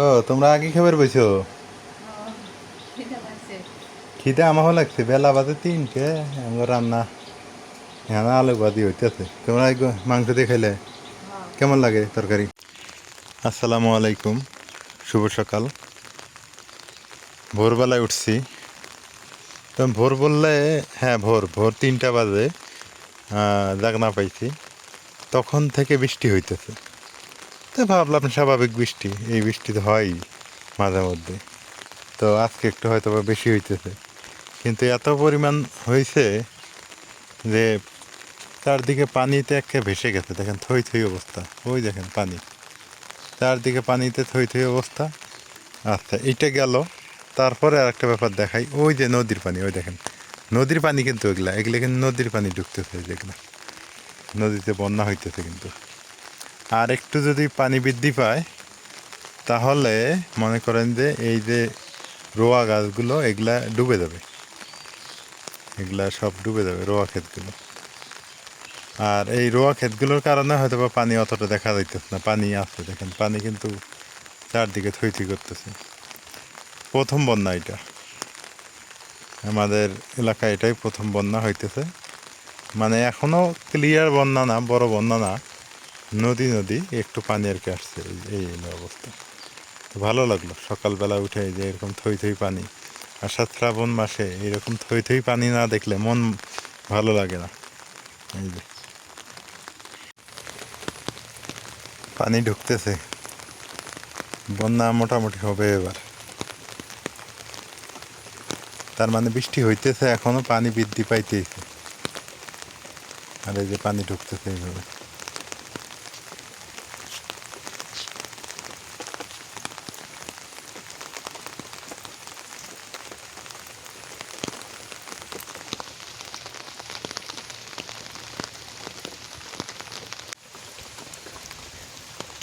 ও তোমরা আগে খাবার বইছো? খিদে আমারও লাগছে বেলা বাজে তিনটে আমার রান্না। হ্যাঁ আলু বাদি হইতেছে। তোমরা মাংস দিয়ে খাইলে? কেমন লাগে তরকারি? আসসালামু আলাইকুম শুভ সকাল। ভোরবেলায় উঠছি। তো ভোর বললে হ্যাঁ ভোর ভোর তিনটা বাজে আহ, জাগনা পাইছি। তখন থেকে বৃষ্টি হইতেছে। তো ভাবলাম স্বাভাবিক বৃষ্টি, এই বৃষ্টি তো হয়ই মাঝে মধ্যে। তো আজকে একটু হয়তো বা বেশি হইতেছে। কিন্তু এত পরিমাণ হয়েছে যে চারদিকে পানিতে একে ভেসে গেছে। দেখেন থই থই অবস্থা। ওই দেখেন পানি। চারদিকে পানিতে থই থই অবস্থা। আচ্ছা এইটা গেল। তারপরে আর একটা ব্যাপার দেখাই। ওই যে নদীর পানি, ওই দেখেন। নদীর পানি কিন্তু এগুলা, এগুলো কিন্তু নদীর পানি ঢুকতেছে যেগুলো। নদীতে বন্যা হইতেছে কিন্তু। আর একটু যদি পানি বৃদ্ধি পায়, তাহলে মনে করেন যে এই যে রোয়া গাছগুলো, এগুলা ডুবে যাবে। এগুলা সব ডুবে যাবে রোয়া ক্ষেতগুলো। আর এই রোয়া ক্ষেতগুলোর কারণে হয়তো বা পানি অতটা দেখা যাইতেছে না, পানি আছে দেখেন, পানি কিন্তু চারদিকে থই থই করতেছে। প্রথম বন্যা এটা। আমাদের এলাকায় এটাই প্রথম বন্যা হইতেছে। মানে এখনও ক্লিয়ার বন্যা না, বড় বন্যা না। নদী নদী, একটু পানি আর কি আসছে। এই- অবস্থা। তো ভালো লাগল। সকালবেলা উঠে যে এরকম থই থই পানি। আষাঢ় শ্রাবণ মাসে এরকম থই থই পানি না দেখলে মন ভালো লাগে না। এই যে। পানি ঢুকতেছে। বন্যা মোটামুটি হবে এবার। তার মানে বৃষ্টি হইতেছে, এখনও পানি বৃদ্ধি পাইতেছে। আর এই যে পানি ঢুকতেছে এইভাবে।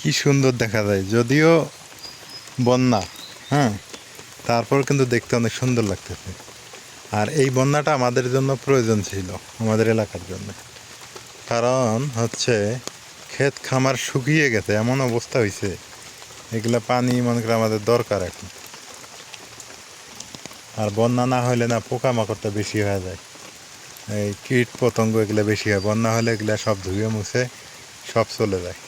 কি সুন্দর দেখা যায়, যদিও বন্যা হ্যাঁ? তারপর কিন্তু দেখতে অনেক সুন্দর লাগতেছে। আর এই বন্যাটা আমাদের জন্য প্রয়োজন ছিল, আমাদের এলাকার জন্য। কারণ হচ্ছে ক্ষেত খামার শুকিয়ে গেছে, এমন অবস্থা হয়েছে এগুলা পানি মনে করে আমাদের দরকার এখন। আর বন্যা না হলে না পোকামাকড়টা বেশি হয়ে যায়। এই কীট পতঙ্গ এগুলো বেশি হয়, বন্যা হলে এগুলা সব ধুয়ে মুছে সব চলে যায়।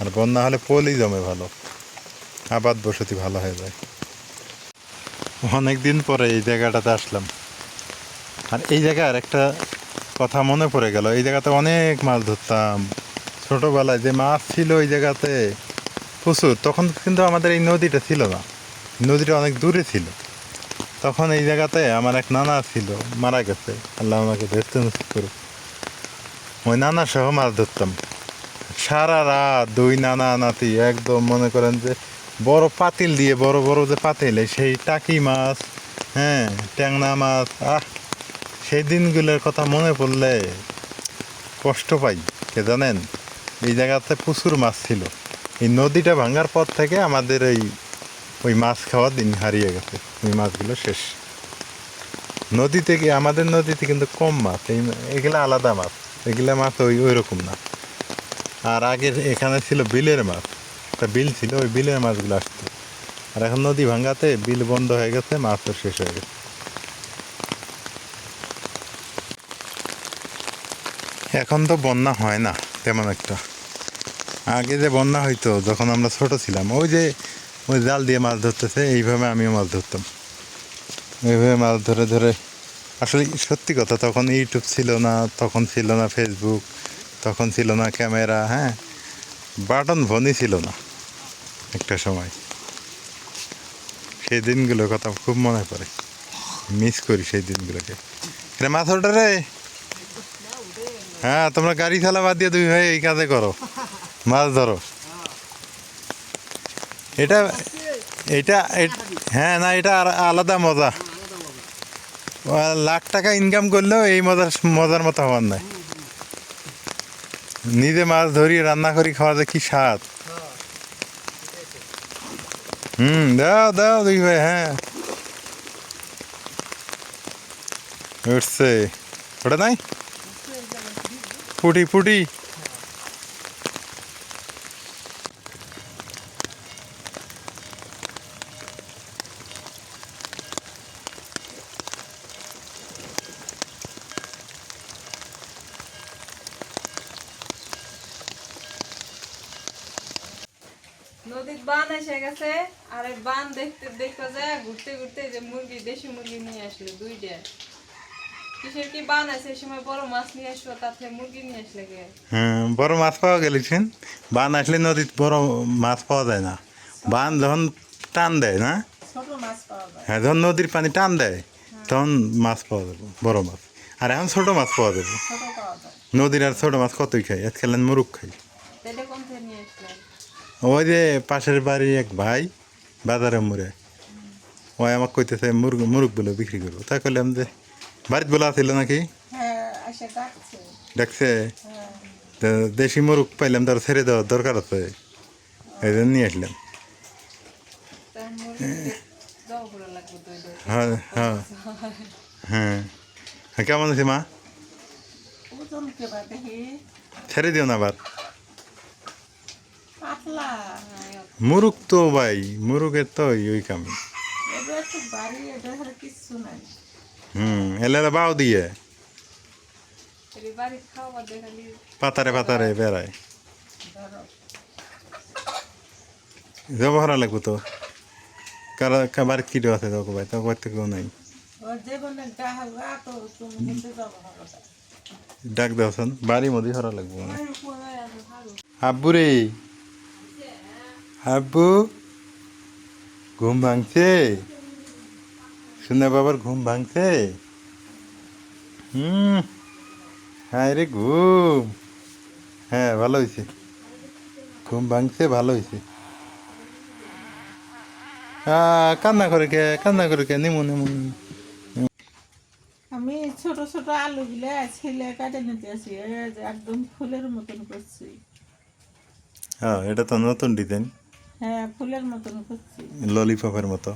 আর বন্যা হলে পলি জমে ভালো। আবাদ বসতি ভালো হয়ে যায়। অনেক দিন পরে এই জায়গাটাতে আসলাম। আর এই জায়গার একটা কথা মনে পড়ে গেল। এই জায়গাতে অনেক মাছ ধরতাম। ছোটোবেলায় যে মাছ ছিল ওই জায়গাতে প্রচুর। তখন কিন্তু আমাদের এই নদীটা ছিল না। নদীটা অনেক দূরে ছিল। তখন এই জায়গাতে আমার এক নানা ছিল। মারা গেছে। আল্লাহ আমাকে ধরতে করুক। ওই নানা সহ মাছ ধরতাম। সারা রাত দুই নানা নাতি একদম মনে করেন যে বড় পাতিল দিয়ে, বড় বড় যে পাতিলে সেই টাকি মাছ হ্যাঁ ট্যাংনা মাছ, আহ! সেই দিনগুলোর কথা মনে পড়লে কষ্ট পাই, কে জানেন? এই জায়গাতে প্রচুর মাছ ছিল। এই নদীটা ভাঙার পর থেকে আমাদের এই, ওই মাছ খাওয়ার দিন হারিয়ে গেছে। ওই মাছগুলো শেষ। নদী থেকে আমাদের নদীতে কিন্তু কম মাছ, এই এগুলো আলাদা মাছ, এগুলো মাছ ওই ওই রকম না। আর আগে এখানে ছিল বিলের মাছ। একটা বিল ছিল, ওই বিলের মাছগুলো আসতো। আর এখন নদী ভাঙ্গাতে বিল বন্ধ হয়ে গেছে মাছও শেষ হয়ে গেছে। এখন তো বন্যা হয় না, তেমন একটা। আগে যে বন্যা হইতো, যখন আমরা ছোট ছিলাম, ওই যে, ওই জাল দিয়ে মাছ ধরতেছে, এইভাবে আমিও মাছ ধরতাম। এইভাবে মাছ ধরে ধরে, আসলে সত্যি কথা, তখন ইউটিউব ছিল না, তখন ছিল না ফেসবুক তখন ছিল না ক্যামেরা হ্যাঁ? বাটন ফোনই ছিল না একটা সময়। সেই দিনগুলোর কথা খুব মনে পড়ে। মিস করি সেই দিনগুলোকে। রে মাছ ওটা রে। হ্যাঁ তোমরা গাড়ি চালা বাদ দিয়ে তুমি ভাই এই কাজে করো। মাছ ধরো। এটা এটা হ্যাঁ না, এটা আলাদা মজা। লাখ টাকা ইনকাম করলেও এই মজার মজার মতো হওয়ার নাই। নিজে মাছ ধরি রান্না করি, খাওয়া কি স্বাদ? হুম, দাও দাও দেখি ভাই হ্যাঁ। উঠছে। ওটা নাই? পুটি পুটি। বান এসে গেছে আর বান দেখতে দেখতে যায় ঘুরতে ঘুরতে যে মুরগি দেশি মুরগি নিয়ে আসলো দুইটা। কিসের কি বান আছে? এই সময় বড় মাছ নিয়ে আসলো থেকে মুরগি নিয়ে আসলে গে হ্যাঁ বড় মাছ পাওয়া গেলেছেন বান আসলে নদীতে বড় মাছ পাওয়া যায় না। বান যখন টান দেয় না? হ্যাঁ যখন নদীর পানি টান দেয় তখন মাছ পাওয়া যাবে বড় মাছ। আর এখন ছোট মাছ পাওয়া যাবে। নদীর আর ছোট মাছ কতই খাই খেলেন মুরুখ খাই তাহলে কোন থেকে নিয়ে আসলেন ওই যে পাশের বাড়ির এক ভাই বাজারে মুড়ে ওই আমাকে কইতেছে মুরগ মুরগ বলে বিক্রি করব। তাই করলাম যে বাড়িতে বলা ছিল নাকি? হ্যাঁ ডাকছে। দেখছে হ্যাঁ। তো দেশি মুরগ পাইলাম তার ছেড়ে দেওয়ার দরকার আছে। এই জন্য নিয়ে আসলাম। হ্যাঁ হ্যাঁ। হ্যাঁ। হ্যাঁ কেমন আছে মা? ছেড়ে দিও না আবার মুরগ তো ভাই মুরগের তো ওই কামি। বাড়ি হুম এলে বাও দিয়ে। বাড়ি পাতারে পাতারে বেড়ায়। ব্যবহার লাগবো তো। কারা বাড়ির কিটো আছে তোকে ভাই তোকে বাড়িতে কেউ নাই। তো ডাক দেওয়াছেন বাড়ির মধ্যে হরা লাগবো। আব্বু রে আব্বু ঘুম ভাঙছে? শুনে বাবার ঘুম ভাঙছে? হুম হ্যাঁ রে ঘুম। হ্যাঁ ভালো হয়েছে ঘুম ভাঙছে ভালো হয়েছে আহ, কান্না করে কে? কান্না করে কে? নিমু নিমু নিমু। আমি ছোট ছোট আলু গুলো ছিলে কাটে নিতে আসি একদম ফুলের মতন করছি। হ্যাঁ এটা তো নতুন ডিজাইন। হ্যাঁ ফুলের মতন করছি ললিপপের মতো।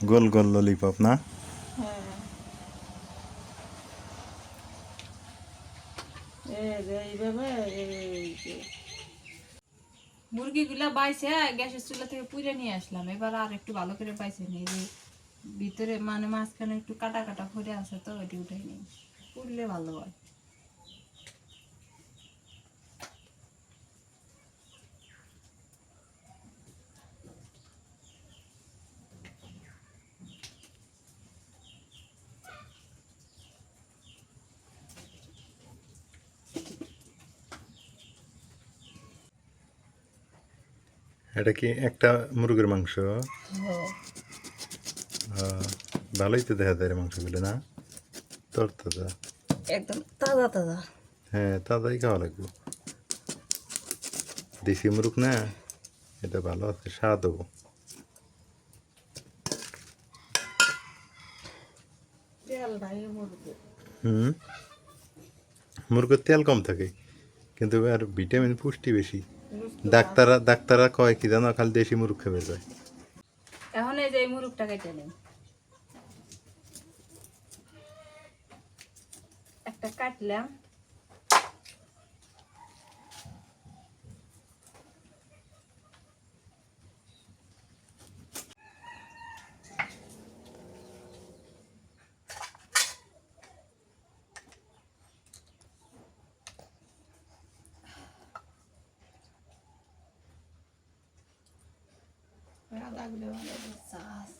গোল গোল ললিপপ না? হ্যাঁ। এই যে এইভাবে এই যে। মুরগিগুলা বাইছে গ্যাসের চুলা থেকে পুড়ে নিয়ে আসলাম। এবার আর একটু ভালো করে পাইছে নি যে ভিতরে মানে মাঝখানে একটু কাটা কাটা করে আছে তো ওটি উঠে নিই। পুড়লে ভালো হয়। এটা কি একটা মুরগির মাংস? ভালোই তো দেখা যায় মাংসগুলো না? তোর তাজা? একদম তাজা তাজা। হ্যাঁ তাজাই খাওয়া লাগবে। দেশি মুরগ না? এটা ভালো আছে স্বাদ হব হুম? মুরগের তেল কম থাকে কিন্তু আর ভিটামিন পুষ্টি বেশি। ডাক্তাররা ডাক্তাররা কয় কি জানো? খালি দেশি মুরুখ খেয়ে যায় এখন এই যে এই মুরুখটা কেটে নেই। একটা কাটলাম। ভালো করে। চাষ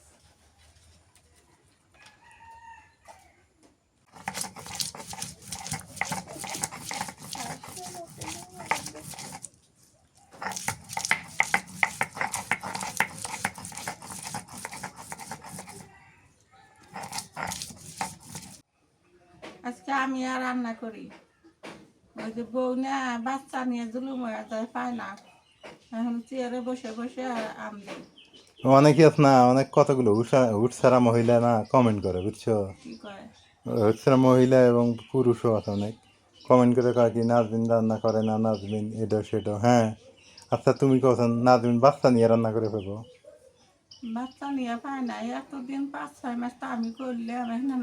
আজকে আমি আর রান্না করি ওই যে বউ না বাচ্চা নিয়ে জুলুম হয়ে যায়, পায় না এখন চেয়ারে বসে বসে আম দিই অনেকে আছে না অনেক কতগুলো উৎসারা মহিলা না কমেন্ট করে বুঝছ? উৎসারা মহিলা এবং পুরুষও আছে অনেক। কমেন্ট করে কয় কি নাজবিন রান্না করে না নাজমিন এটা সেটা হ্যাঁ। আচ্ছা তুমি কখন নাজমিন বাচ্চা নিয়ে রান্না করে ফেলব? বাচ্চা নিয়ে পায় না এতদিন পাঁচ ছয় মাস তো আমি করলে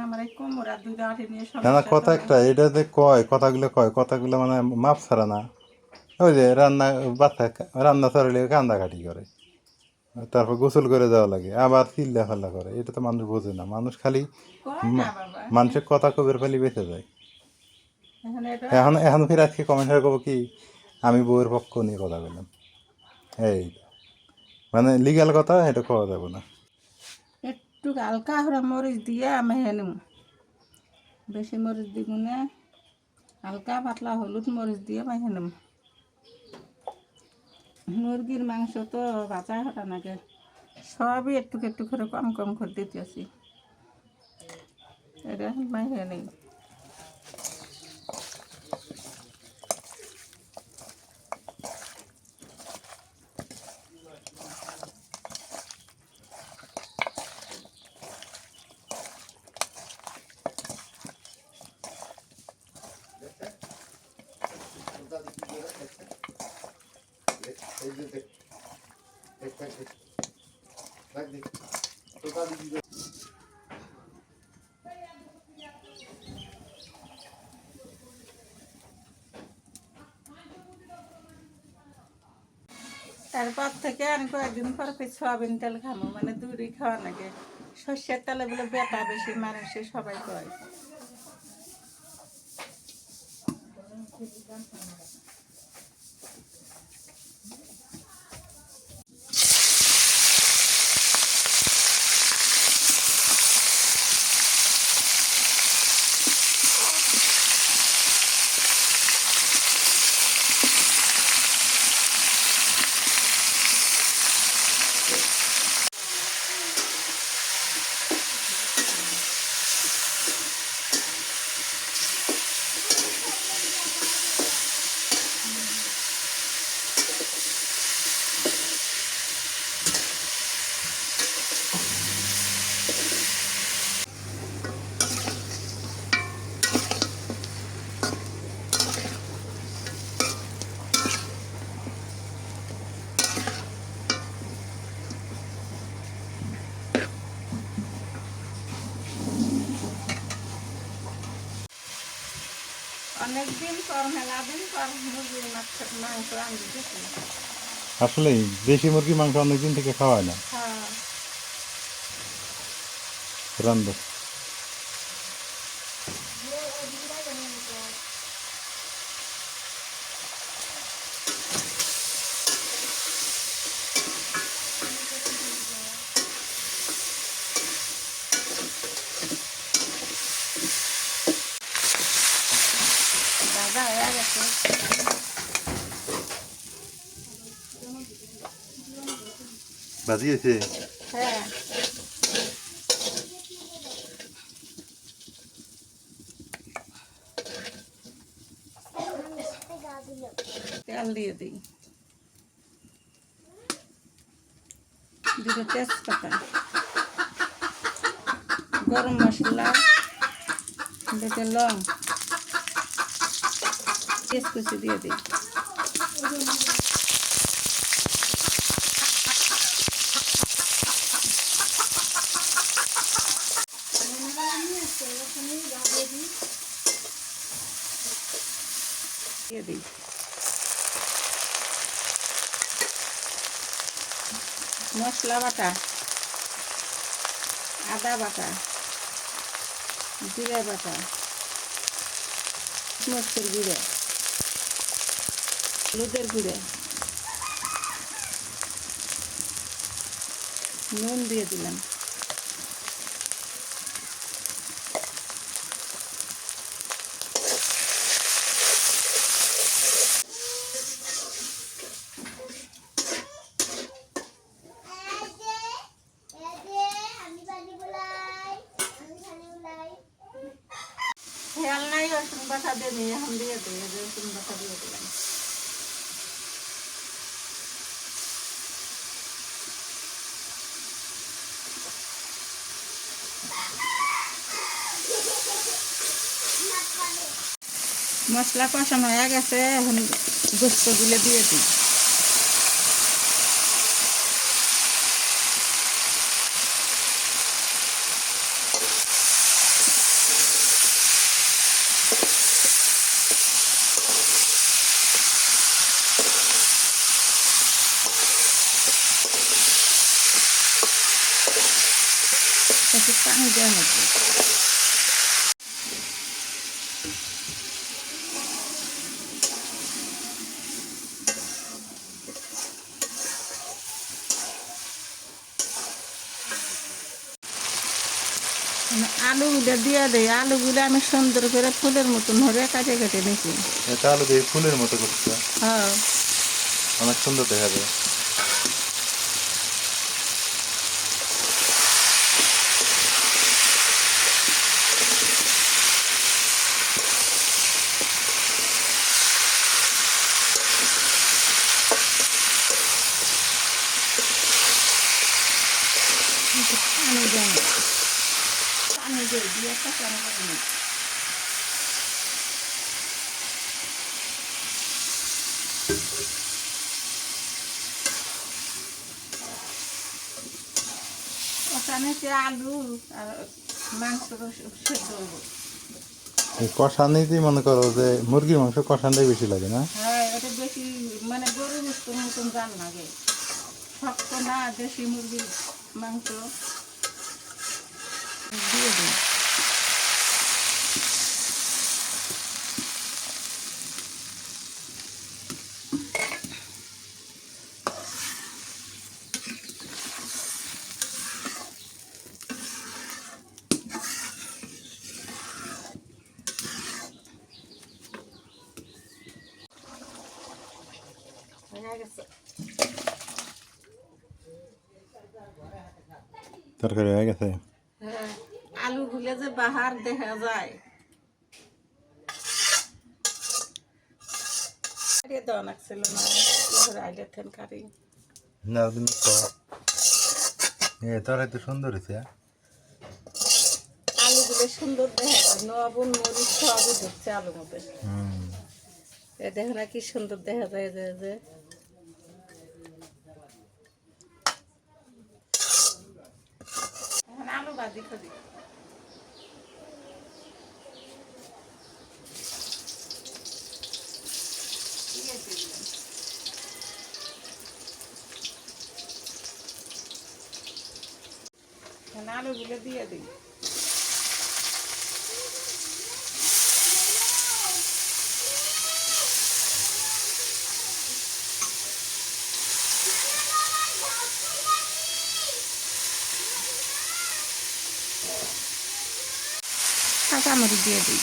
আমার এই কোমরা দুটো আটে নিয়ে না না কথা একটা এটা যে কয় কথাগুলো কয় কথাগুলো মানে মাপ ছাড়া না। ওই যে রান্না বাচ্চা রান্না ছাড়লে কান্দাকাটি করে। তারপর গোসল করে যাওয়া লাগে আবার চিল্লা ফাল্লা করে এটা তো মানুষ বোঝে না মানুষ খালি মানুষের কথা কবের ফেলি বেঁচে যায়। এখন এখন ফির আজকে কমেন্ট করে কব কি আমি বউয়ের পক্ষ নিয়ে কথা বললাম। এই মানে লিগাল কথা এটা খাওয়া যাবে না। একটু হালকা করে মরিচ দিয়ে আমি হেনুম বেশি মরিচ দিব না হালকা পাতলা হলুদ মরিচ দিয়ে আমি হেনুম মুরগির মাংস তো বাঁচা হটা নাকি সবই একটু একটু করে কম কম করে দিতেছি। এটা মাইনে নেই। তারপর থেকে আমি কয়েকদিন পর সয়াবিন তেল খামো মানে দূরই খাওয়া নাকি সর্ষের তেলে বলে বেটা বেশি মানুষে সবাই কয়। অনেকদিন পর মেলা দিন পর মুরগির মাংস আমি আনতে আসলে দেশি মুরগি মাংস অনেকদিন থেকে খাওয়ায় না। হ্যাঁ। রান্ধ দাদা হয়ে গেছে বাজিয়েছে। হ্যাঁ তেল গরম মশলা দুটো লং। পেঁয়াজ কুচি দিয়ে দিই দিয়ে দিই মশলা বাটা আদা বাটা জিরা বাটা মরচের গুঁড়ে হলুদের গুঁড়ে নুন দিয়ে দিলাম খেয়াল নাই রসুন বাটা দিয়ে দিই এখন দিয়ে দিই এই যে রসুন বাটা দিয়ে দিলাম মশলা কষানো হয়ে গেছে এখন গোস্তগুলো দিয়ে দিই। একটু পানি দেওয়া হচ্ছে মানে আলুগুলো দিয়ে দেয় আলুগুলো আমি সুন্দর করে ফুলের মতন ধরে কাটে কেটে নিছি এটা আলু দিয়ে ফুলের মতো করছে হ্যাঁ। অনেক সুন্দর দেখা যায়। পানি দেয় পানি দিয়ে দিয়ে কাঁচানো করে নিই। আলু আর মাংস সেদ্ধ হইব। এই কষানিতেই মনে করো যে মুরগির মাংস কষানটাই বেশি লাগে না? হ্যাঁ এটা বেশি মানে গরু বুঝতো মতন জান লাগে। শক্ত না দেশি মুরগির মাংস। তরকারি হয়ে গেছে হ্যাঁ আলু বাহার দেখা যায়। দেওয়া লাগছিল না আইলে থেন কারি। না তুমি এ তরকারি তো সুন্দর হয়েছে আলু গুলো সুন্দর দেখা যায়। নবুন মরিচ সবই ধরছে আলু মধ্যে। হুম। এ দেখো না কি সুন্দর দেখা যায় যে যে। আলু ভাজি আলুগুলো দিয়ে দিই। কাঁচামরিচ দিয়ে দিই।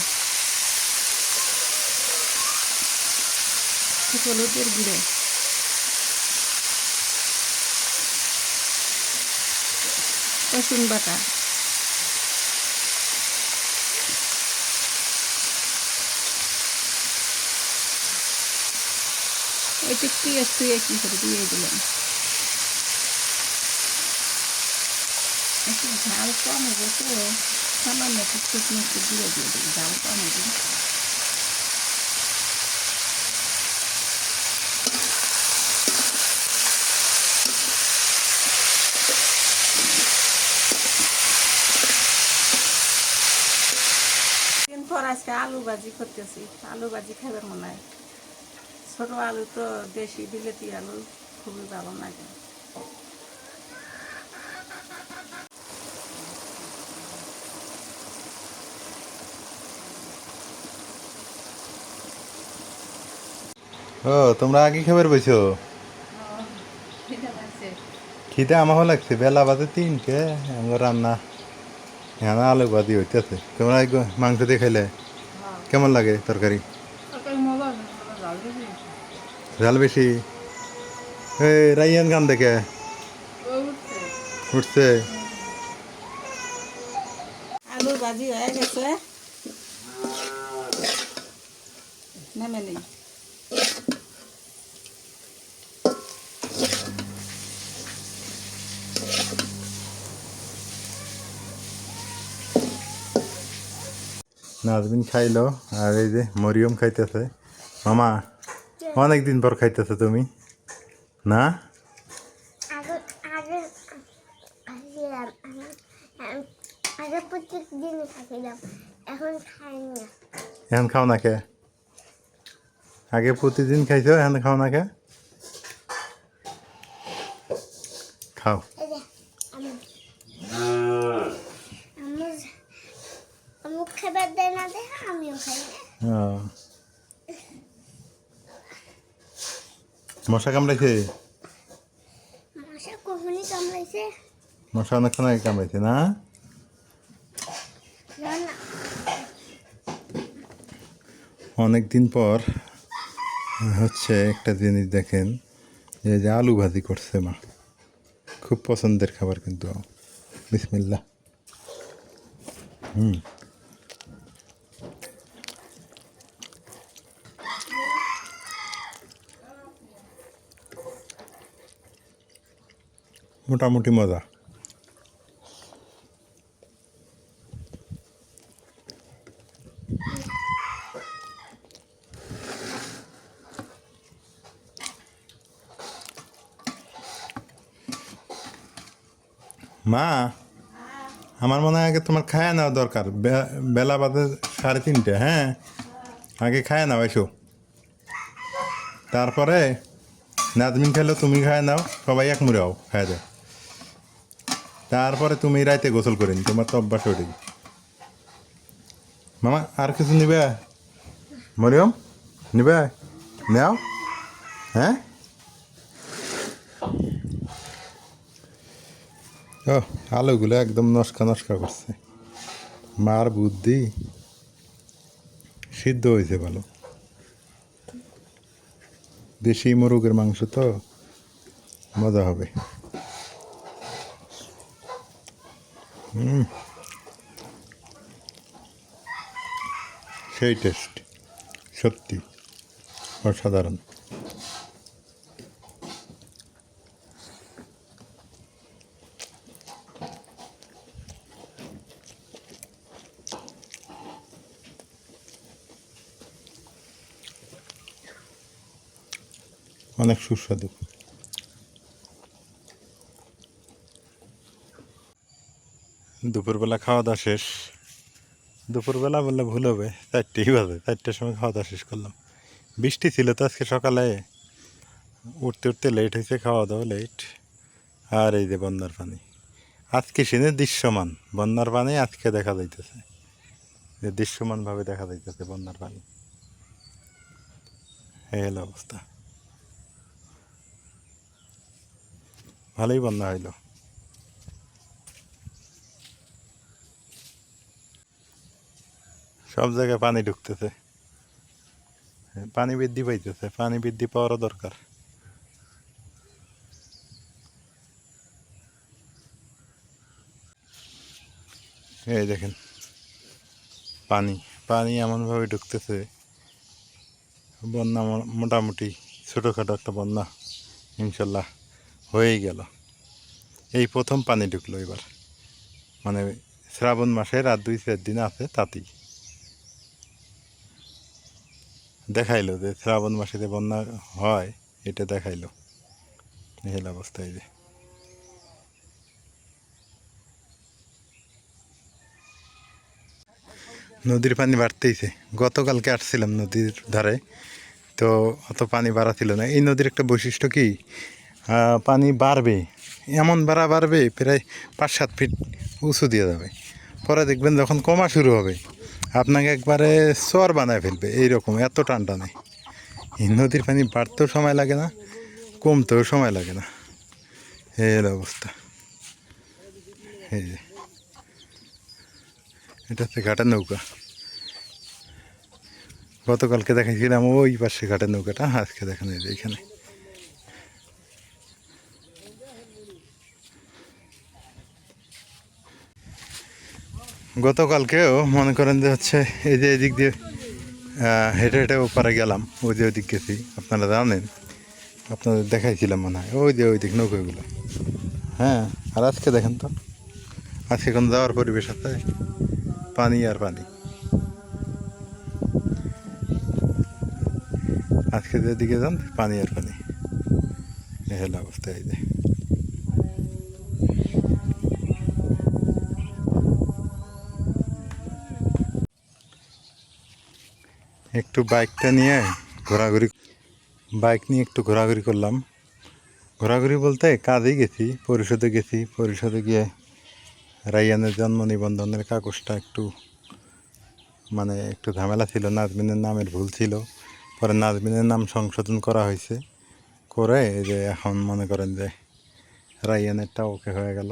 হলুদের গুঁড়ো। রসুন বাটা। একটু পেঁয়াজ তুই কি করে দিয়ে দিলাম। একটু ঝাল কম হবে তো, সামান্য একটু একটু দিয়ে দিয়ে দিই ঝাল কম হবে দিন পর আজকে আলু ভাজি করতেছি। আলু ভাজি খাবার মনে হয় ছোট আলু তো দেশি বিলেতি আলু খুবই ভালো লাগে। ও তোমরা আগে খাবার বইছো? খিদে আমারও লাগছে বেলা বাজে তিনটে আমার রান্না। হ্যাঁ আলু বাদি হইতেছে। তোমরা মাংস দিয়ে খাইলে? কেমন লাগে তরকারি? ঝাল বেশি এই রাইয়ান গান দেখে। উঠছে। আলু ভাজি হয়ে গেছে। নেমে নেই। নাজমিন খাইলো আর এই যে মরিয়ম খাইতেছে। মামা অনেক দিন পর খাইতেছে তুমি। না? এখন খাও না কে? আগে প্রতিদিন খাইছো এখন খাও না কে? খাও এই যে আমি আমার আমার খাবার দেয় না দেখে আমিও খাই না ও। মশা কামড়াইছে? মশা কখনই কামড়াইছে? মশা অনেকক্ষণ আগে কামড়াইছে না? অনেক দিন পর হচ্ছে একটা জিনিস দেখেন এই যে আলু ভাজি করছে মা। খুব পছন্দের খাবার কিন্তু। বিসমিল্লা হুম। মোটামুটি মজা। মা, আমার মনে হয় আগে তোমার খায়া নেওয়া দরকার। বেলা বাজে সাড়ে তিনটে হ্যাঁ? আগে খায়া নাও, এসো। তারপরে নাজমিন খেলো তুমি খায় নাও, সবাই এক মুড়াও খায় দাও তারপরে তুমি রাইতে গোসল করে নি, তোমার তো অভ্যাস ওঠে মামা, আর কিছু নিবে? মরিয়ম, নিবে? নাও। হ্যাঁ? ও, আলুগুলো একদম নস্কা নস্কা করছে। মার বুদ্ধি। সিদ্ধ হয়েছে ভালো। দেশি মোরগের মাংস তো মজা হবে হুম সেই টেস্ট সত্যি অসাধারণ। অনেক সুস্বাদু। দুপুরবেলা খাওয়া দাওয়া শেষ। দুপুরবেলা বললে ভুল হবে, চারটেই বাজে, চারটের সময় খাওয়া দাওয়া শেষ করলাম। বৃষ্টি ছিল তো আজকে সকালে। উঠতে উঠতে লেট হয়েছে, খাওয়া দাওয়া লেট আর এই যে বন্যার পানি। আজকে সিনে দৃশ্যমান, বন্যার পানি আজকে দেখা যাইতেছে। যে দৃশ্যমানভাবে দেখা যাইতেছে বন্যার পানি। এই হলো অবস্থা। ভালোই বন্যা হইল। সব জায়গায় পানি ঢুকতেছে। পানি বৃদ্ধি পাইতেছে, পানি বৃদ্ধি পাওয়ারও দরকার। এই দেখেন, পানি পানি এমনভাবে ঢুকতেছে, বন্যা মোটামুটি ছোটোখাটো একটা বন্যা, ইনশাল্লাহ হয়েই গেল। এই প্রথম পানি ঢুকলো এবার। মানে শ্রাবণ মাসের আর দুই চার দিন আছে তাতেই। দেখাইলো যে শ্রাবণ মাসে যে বন্যা হয়, এটা দেখাইলো। এই অবস্থায় যে। নদীর পানি বাড়তেইছে। গতকালকে আসছিলাম নদীর ধারে, তো অত পানি বাড়া ছিল না। এই নদীর একটা বৈশিষ্ট্য কি? পানি বাড়বে, এমন বাড়া বাড়বে, প্রায় পাঁচ সাত ফিট উঁচু দিয়ে যাবে। পরে দেখবেন যখন কমা শুরু হবে আপনাকে একবারে চর বানায় ফেলবে, এইরকম, এত টান টানে এই নদীর পানি বাড়তেও সময় লাগে না, কমতেও সময় লাগে না। এর অবস্থা। এই যে, এটা হচ্ছে ঘাটের নৌকা। গতকালকে দেখাইছিলাম ওই পাশে ঘাটের নৌকাটা, আজকে দেখেন এইখানে গতকালকেও মনে করেন যে হচ্ছে এই যে এদিক দিয়ে হেঁটে হেঁটে ওপারে গেলাম, ওই যে ওদিক গেছি। আপনারা জানেন, আপনাদের দেখাইছিলাম মনে হয়, ওই যে ওই দিক নৌকাগুলো। হ্যাঁ আর আজকে দেখেন তো, আজকে কোনো যাওয়ার পরিবেশ আছে? পানি আর পানি। আজকে যেদিকে যান, পানি আর পানি। এ হলো অবস্থা এই যে। একটু বাইকটা নিয়ে ঘোরাঘুরি, বাইক নিয়ে একটু ঘোরাঘুরি করলাম। ঘোরাঘুরি বলতে কাজেই গেছি, পরিষদে গেছি। পরিষদে গিয়ে রাইয়ানের জন্ম নিবন্ধনের কাগজটা একটু মানে একটু ঝামেলা ছিল, নাজমিনের নামের ভুল ছিল। পরে নাজমিনের নাম সংশোধন করা হয়েছে। করে এই যে এখন মনে করেন যে রাইয়ানেরটা ওকে হয়ে গেল।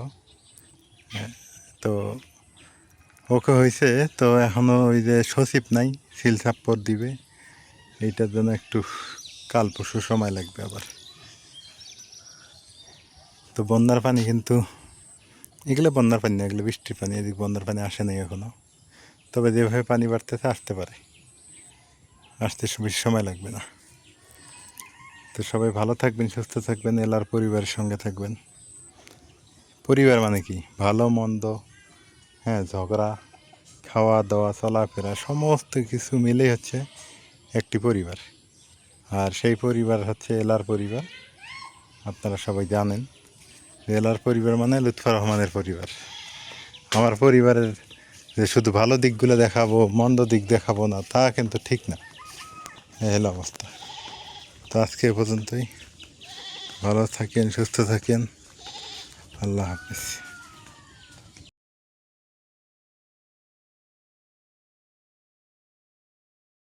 তো ওকে হয়েছে, তো এখনও ওই যে সচিব নাই। সিল সাপ্পর দিবে। এইটার জন্য একটু কাল পরশু সময় লাগবে আবার। তো বন্যার পানি কিন্তু, এগুলো বন্যার পানি না, এগুলো বৃষ্টির পানি, এদিকে বন্যার পানি আসে নাই এখনও তবে যেভাবে পানি বাড়তেছে, আসতে পারে। আসতে বেশি সময় লাগবে না। তো সবাই ভালো থাকবেন, সুস্থ থাকবেন, এলার পরিবারের সঙ্গে থাকবেন। পরিবার মানে কি? ভালো, মন্দ হ্যাঁ ঝগড়া। খাওয়া দাওয়া চলাফেরা, সমস্ত কিছু মিলেই হচ্ছে একটি পরিবার। আর সেই পরিবার হচ্ছে এলার পরিবার। আপনারা সবাই জানেন এলার পরিবার মানে লুৎফর রহমানের পরিবার। আমার পরিবারের যে শুধু ভালো দিকগুলো দেখাবো, মন্দ দিক দেখাবো না, তা কিন্তু ঠিক না। এই হলো অবস্থা। তো আজকে পর্যন্তই। ভালো থাকেন, সুস্থ থাকেন। আল্লাহ হাফিজ।